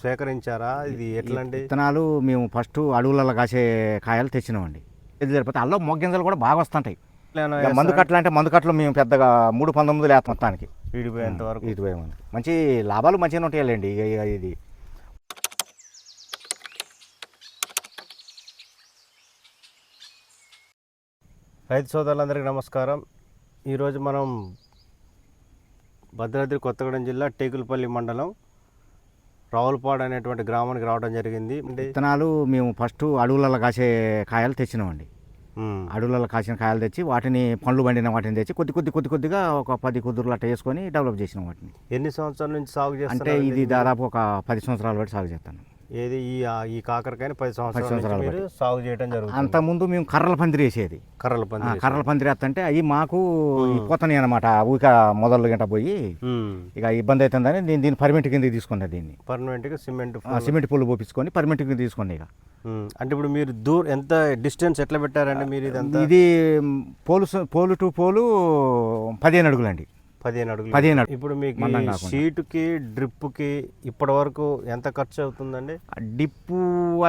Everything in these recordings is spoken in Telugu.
స్వీకరించారా? ఇది ఎట్లాంటి? విత్తనాలు మేము ఫస్ట్ అడవులలో కాసే కాయలు తెచ్చినామండి. ఇది సరిపోతే అల్లో మొగ్గింజలు కూడా బాగా వస్తుంటాయి. మందు కట్టలు అంటే మందు కట్టలు మేము పెద్దగా మూడు పంతొమ్మిది లేస్తాం మొత్తానికి. విడిపోయేంత వరకు. ఇటు పోయే మంది మంచి లాభాలు మంచిగా ఉంటాయండి ఇది. రైతు సోదరులందరికీ నమస్కారం. ఈరోజు మనం భద్రాద్రి కొత్తగూడెం జిల్లా టేకులపల్లి మండలం రావులపాడు అనేటువంటి గ్రామానికి రావడం జరిగింది. అంటే విత్తనాలు మేము ఫస్ట్ అడవులలో కాసే కాయలు తెచ్చినామండి. అడవులలో కాసిన కాయలు తెచ్చి వాటిని పండ్లు పండిన వాటిని తెచ్చి కొద్ది కొద్ది కొద్ది కొద్దిగా ఒక పది కుదురులు అట్ట వేసుకొని డెవలప్ చేసినాం వాటిని. ఎన్ని సంవత్సరాల నుంచి సాగు అంటే చేస్తారు ఇది దాదాపు ఒక పది సంవత్సరాల బట్టి సాగు చేస్తాను. ఏది ఈ ఈ కాకరకాయని పది సంవత్సరాల మీరు సాగు చేయడం జరుగుతుంది. అంతకుముందు మేము కర్రల పందిరి వేసేది. కర్రల ఆ, పంది కర్రల పందిరి వేస్తుంటే అవి మాకు ఈ పోతని అనమాట ఊక మొదలు గంట పోయి ఇక ఇబ్బంది అవుతుందని నేను దీన్ని పర్మిట్ కింద తీసుకున్నా దీన్ని. పర్మనెంట్గా సిమెంట్ సిమెంట్ పూలు పోపించుకొని పర్మిట్ కింద తీసుకున్నా ఇక. అంటే ఇప్పుడు మీరు దూర్ ఎంత డిస్టెన్స్ ఎట్లా పెట్టారండి మీరు ఇదంతా? ఇది పోలు పోలు టు పోలు పదిహేను అడుగులండి. పదిహేను అడుగులు. పదిహేను. ఇప్పుడు మీకు. షీటుకి డ్రిప్కి ఇప్పటి వరకు ఎంత ఖర్చు అవుతుందండి డిప్పు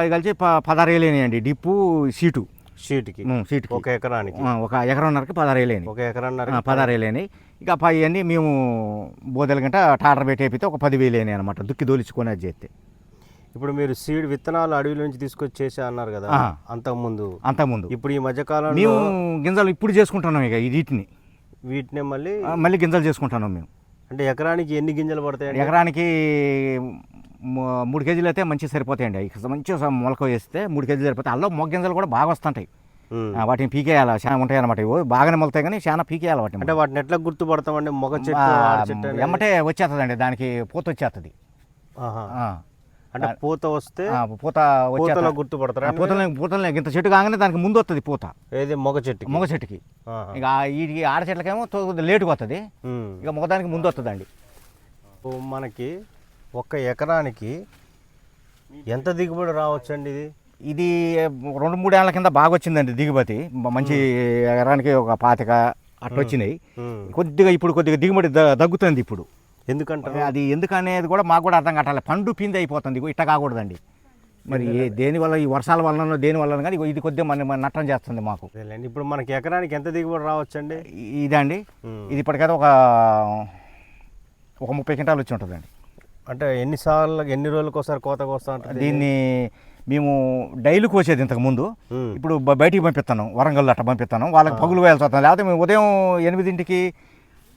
అవి కలిసి ప పదహారు వేలేనాయండి డిప్పు సీటు షీట్కి? సీటుకి ఒక ఎకరానికి? ఒక ఎకరన్నరకి పదహారు వేలేని ఒక ఎకరన్నర పదహారు వేలేని ఇక పై అన్నీ మేము బోదెల గంట టాటర్ పెట్టి ఒక పది వేలేని అనమాట దుక్కి దోలిచుకొని అది చేస్తే. ఇప్పుడు మీరు సీడ్ విత్తనాలు అడవి నుంచి తీసుకొచ్చి చేసా అన్నారు కదా. అంతకుముందు. అంతకుముందు. ఇప్పుడు ఈ మధ్య కాలంలో మేము గింజలు ఇప్పుడు చేసుకుంటున్నాం ఇక ఈ వీటిని. వీటినే మళ్ళీ మళ్ళీ గింజలు చేసుకుంటున్నాం మేము. అంటే ఎకరానికి ఎన్ని గింజలు పడతాయండి? ఎకరానికి మూడు కేజీలు అయితే మంచిగా సరిపోతాయండి. మంచిగా మొలక వేస్తే మూడు కేజీలు సరిపోతాయి. అల్లో మొగ్గ గింజలు కూడా బాగా వస్తుంటాయి. వాటిని పీకేయాలి. చాలా ఉంటాయి అనమాట ఇవి. బాగానే మొలుతాయి కానీ చాలా పీకేయాలి వాటిని. అంటే వాటిని ఎట్లా గుర్తుపడతామండి? మొగ చెట్టు? ఎమ్మటే వచ్చేస్తుందండి. దానికి పూత వచ్చేస్తుంది. అంటే పూత వస్తే పూత పూతలో గుర్తుపడతారా పూతలే పూతలే ఇంత చెట్టు కాగానే దానికి ముందు వస్తుంది పూత. ఏది? మొగ చెట్టు మొగ చెట్టుకి. ఇక ఈ ఆడ చెట్లకేమో లేటుగా వస్తుంది ఇక మొగదానికి ముందు వస్తుందండి మనకి ఒక్క ఎకరానికి ఎంత దిగుబడి రావచ్చండి ఇది? ఇది రెండు మూడు ఏళ్ళ కింద బాగా వచ్చిందండి దిగుబడి మ- మంచి ఎకరానికి ఒక పాతిక అట్లా వచ్చినాయి. కొద్దిగా ఇప్పుడు కొద్దిగా దిగుబడి ద- తగ్గుతుంది ఇప్పుడు. ఎందుకంటారు? అది ఎందుకనేది కూడా మాకు కూడా అర్థం కట్టాలి పండు పిండి అయిపోతుంది ఇట్ట కాకూడదండి. మరి ఏ దేని వల్ల ఈ వర్షాల వలన దేని వల్ల కానీ ఇది కొద్దిగా మన మన నట్టం చేస్తుంది మాకు. ఇప్పుడు మనకి ఎకరానికి ఎంత దిగుబడి రావచ్చండి? ఇదండి. ఇది ఇప్పటికైతే ఒక ఒక ముప్పై క్వింటాలు వచ్చి ఉంటుందండి. అంటే ఎన్నిసార్లు ఎన్ని రోజులకు ఒకసారి కోత కోస్తా దీన్ని మేము డైలీ కోసేది ఇంతకు ముందు. ఇప్పుడు బయటికి పంపిస్తాను వరంగల్ అట్ట పంపిస్తాను. వాళ్ళకి పగులు వేయాల్సి వస్తుంది. లేకపోతే మేము ఉదయం ఎనిమిదింటికి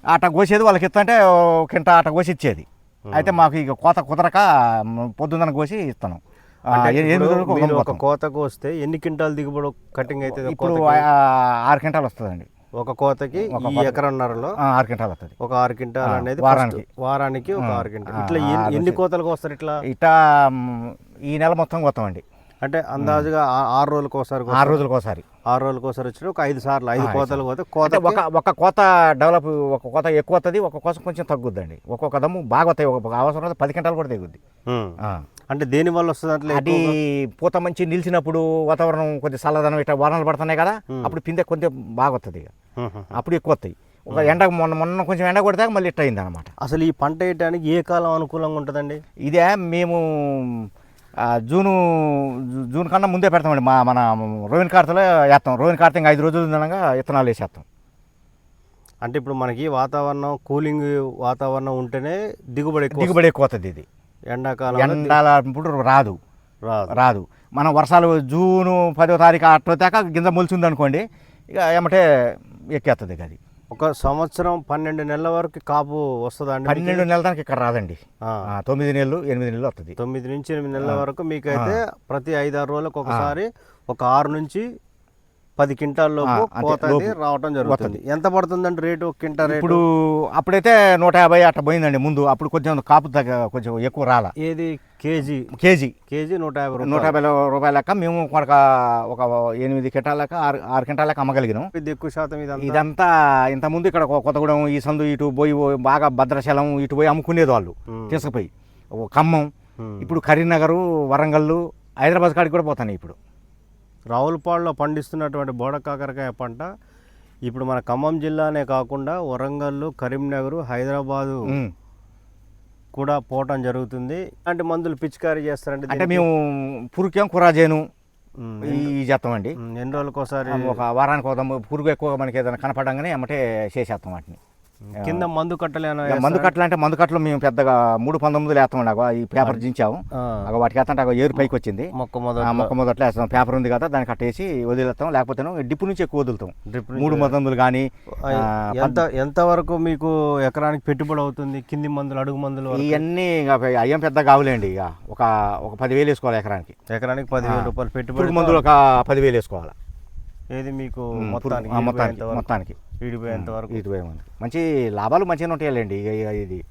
అట్ట కోసేది వాళ్ళకి ఇస్తుంటే కింట అట్ట కోసి ఇచ్చేది. అయితే మాకు ఇక కోత కుదరక పొద్దున్న కోసి ఇస్తాను. ఒక మీరు ఒక అమ్ముతాం. కోత కోస్తే ఎన్ని క్వింటాల్ దిగుబడి కటింగ్ ఒక ఇప్పుడు కోతకి? ఆరు క్వింటాలు వస్తుందండి. ఒక కోతకి కోతకి. ఎకరన్నరలో ఆరు క్వింటాలు వస్తుంది. ఒక ఆరు క్వింటాల్ ఆ, అనేది వారానికి. వారానికి ఒక ఆరు క్వింటాల్. ఆ, ఇట్లా ఎన్ని- కోతలకు వస్తారు ఇట్లా? ఇట్లా ఈ నెల మొత్తం కోస్తామండి. అంటే అందాజుగా ఆరు రోజులకు ఒకసారి. ఆరు రోజులకు ఒకసారి ఆరు రోజులకు ఒకసారి వచ్చి ఒక ఐదు సార్లు ఐదు కోతలు పోతే కోత ఒక ఒక కోత డెవలప్ ఒక కోత ఎక్కువ వస్తుంది ఒక కోత కొంచెం తగ్గుద్దండి. ఒక్కొక్క దమ్ము బాగా వస్తాయి ఒక అవసరం పది గంటలు కూడా తెగుద్ది. ఆ. అంటే దేని వల్ల వస్తుంది అంటే అది పూత మంచి నిలిచినప్పుడు వాతావరణం కొద్దిగా చల్లదనం ఇట్లా వానలు పడుతున్నాయి కదా అప్పుడు పిందె కొంచెం బాగా వస్తుంది ఇక అప్పుడు ఎక్కువ వస్తాయి ఒక ఎండ మొన్న మొన్న కొంచెం ఎండ కొడితే మళ్ళీ ఇట్ట అయింది అనమాట అసలు ఈ పంట వేయడానికి ఏ కాలం అనుకూలంగా ఉంటుందండి? ఇదే మేము జూను జూన్ కన్నా ముందే పెడతామండి. మా మన రోహిన్ కార్తెలో వేస్తాం. రోహిన్ కార్తె ఇంకా ఐదు రోజులు ఉండగా విత్తనాలు వేసేస్తాం. అంటే ఇప్పుడు మనకి వాతావరణం కూలింగ్ వాతావరణం ఉంటేనే దిగుబడి దిగుబడి ఎక్కువ వస్తుంది. ఇది. ఎండాకాలం ఎండాల ఇప్పుడు రాదు. రాదు. రాదు. మనం వర్షాలు జూను పదో తారీఖు అట్లొచ్చాక గింజ మొలిచింది అనుకోండి ఇక ఏమంటే ఎక్కేస్తుంది అది ఒక సంవత్సరం పన్నెండు నెలల వరకు కాపు వస్తుందా అండి మీకు? పన్నెండు నెలల దానికి ఇక్కడ రాదండి. తొమ్మిది నెలలు ఎనిమిది నెలలు వస్తుంది తొమ్మిది నుంచి ఎనిమిది నెలల వరకు మీకైతే ప్రతి ఐదారు రోజులకు ఒకసారి ఒక ఆరు నుంచి పది క్వింటాల్ లోపు ఆ, అంతే, కోత అనేది లోపు రావటం జరుగుతుంది. ఎంత పడుతుందండి రేటు? ఒక క్వింటా రేటు? ఇప్పుడు అప్పుడైతే నూట యాభై అట్ట పోయిందండి ముందు. అప్పుడు కొంచెం కాపు తగ్గ కొంచెం ఎక్కువ రాల. ఏది? కేజీ? కేజీ. కేజీ నూట యాభై నూట యాభై రూపాయల లెక్క మేము ఒక ఒక ఎనిమిది కింటాల లెక్క ఆరు ఆరు కింటాల లెక్క అమ్మగలిగినాం. ఇది ఎక్కువ శాతం ఇదంతా? ఇంతకుముందు ఇక్కడ కొత్తగూడెం ఈ సందు ఇటు పోయి బాగా భద్రాచలం ఇటు పోయి అమ్ముకునేది వాళ్ళు. తీసుకుపోయి. ఖమ్మం. ఇప్పుడు కరీంనగర్ వరంగల్ హైదరాబాద్ కాడికి కూడా పోతాను ఇప్పుడు. రావులపాడులో పండిస్తున్నటువంటి బోడ కాకరకాయ పంట ఇప్పుడు మన ఖమ్మం జిల్లానే కాకుండా వరంగల్ కరీంనగర్ హైదరాబాదు. కూడా పోవటం జరుగుతుంది. అంటే మందులు పిచికారీ చేస్తారంటే అంటే మేము పురుకేం కురాజేను ఈ చేస్తాం అండి. ఉమ్, ఎన్ని రోజులకు ఒకసారి ఒక వారానికి ఒక పురుగు ఎక్కువ మనకి ఏదైనా కనపడంగానే ఎమ్మటే చేసేస్తాం వాటిని. కింద మందు కట్టలు ఏమైనా ఇక మందు కట్టలు అంటే మందు కట్టలు మేము పెద్దగా మూడు పంతొమ్మిదిలో వేస్తామండి అగో ఈ పేపర్ దించాము. అగో వాటికి వేస్తుంటే అగో ఏరు పైకి వచ్చింది. మొక్క ఆ మొదలు మొక్క మొదట్లో వేస్తాం. పేపర్ ఉంది కదా దాన్ని కట్టేసి వదిలేస్తాం. లేకపోతే డిప్పు నుంచి ఎక్కువ వదులుతాం. మూడు పంతొమ్మిది కానీ ఎంత ఎంత వరకు మీకు ఎకరానికి పెట్టుబడి అవుతుంది? కింది మందులు అడుగు మందులు? ఇవన్నీ అయ్యం పెద్ద కావులేండి ఇక. ఒక ఒక పదివేలు వేసుకోవాలి ఎకరానికి. ఎకరానికి పదివేల రూపాయలు పెట్టుబడి మందులు ఒక పదివేలు వేసుకోవాలి. ఏది మీకు మొత్తానికి మొత్తానికి. ఈడిపోయేంత వరకు. ఇటు మంచి లాభాలు మంచిగానే ఉంటాయండి ఇది.